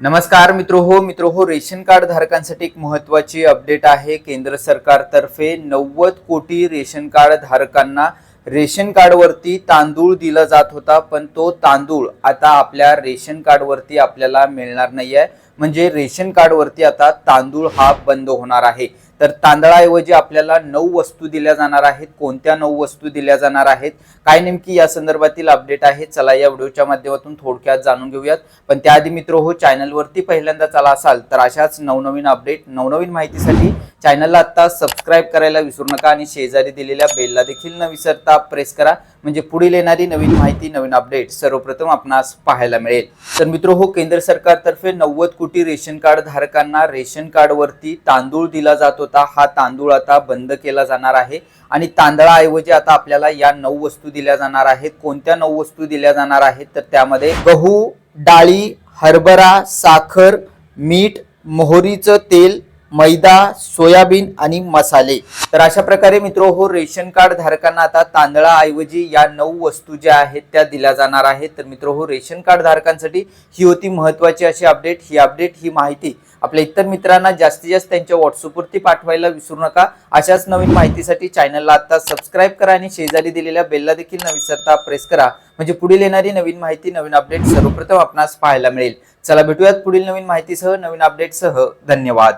नमस्कार मित्र हो मित्र हो रेशन कार्ड धारकांसाठी एक महत्वाची अपडेट आहे. केंद्र सरकारतर्फे नव्वद कोटी रेशन कार्ड धारकांना रेशन कार्डवरती तांदूळ दिला जात होता पण तो तांदूळ आता आपल्या रेशन कार्डवरती आपल्याला मिळणार नाही आहे म्हणजे रेशन कार्डवरती आता तांदूळ हा बंद होणार आहे. तर तांदळाऐवजी आपल्याला नऊ वस्तू दिल्या जाणार आहेत. कोणत्या नऊ वस्तू दिल्या जाणार आहेत? काय नेमकी या संदर्भातील अपडेट आहे? चला या व्हिडिओच्या माध्यमातून थोडक्यात जाणून घेऊयात. पण त्याआधी मित्र हो चॅनलवरती पहिल्यांदा चला असाल तर अशाच नवनवीन अपडेट नवनवीन माहितीसाठी चॅनलला आत्ता सबस्क्राईब करायला विसरू नका आणि शेजारी दिलेल्या बेलला देखील न विसरता प्रेस करा. म्हणजे पुढील येणारी नवीन माहिती नवीन अपडेट सर्वप्रथम आपणास पाहायला मिळेल. तर मित्र हो केंद्र सरकारतर्फे नव्वद कोटी रेशन कार्ड धारकांना रेशन कार्डवरती तांदूळ दिला जात होता. हा तांदूळ आता बंद केला जाणार आहे. आणि तांदळाऐवजी आता आपल्याला या नऊ वस्तू दिल्या जाणार आहेत. कोणत्या नऊ वस्तू दिल्या जाणार आहेत? तर त्यामध्ये गहू डाळी हरभरा साखर मीठ मोहरीचं तेल मैदा सोयाबीन आणि मसाले. तर अशा प्रकारे मित्र हो रेशन कार्ड धारकांना आता तांदळाऐवजी या नऊ वस्तू ज्या आहेत त्या दिल्या जाणार आहेत. तर मित्र हो रेशन कार्ड धारकांसाठी ही होती महत्वाची अशी अपडेट. ही अपडेट ही माहिती आपल्या इतर मित्रांना जास्तीत जास्त त्यांच्या व्हॉट्सअपवरती पाठवायला विसरू नका. अशाच नवीन माहितीसाठी चॅनलला आता सबस्क्राईब करा आणि शेजारी दिलेल्या बेलला देखील न विसरता प्रेस करा. म्हणजे पुढील येणारी नवीन माहिती नवीन अपडेट सर्वप्रथम आपणास पाहायला मिळेल. चला भेटूयात पुढील नवीन माहितीसह नवीन अपडेटसह धन्यवाद.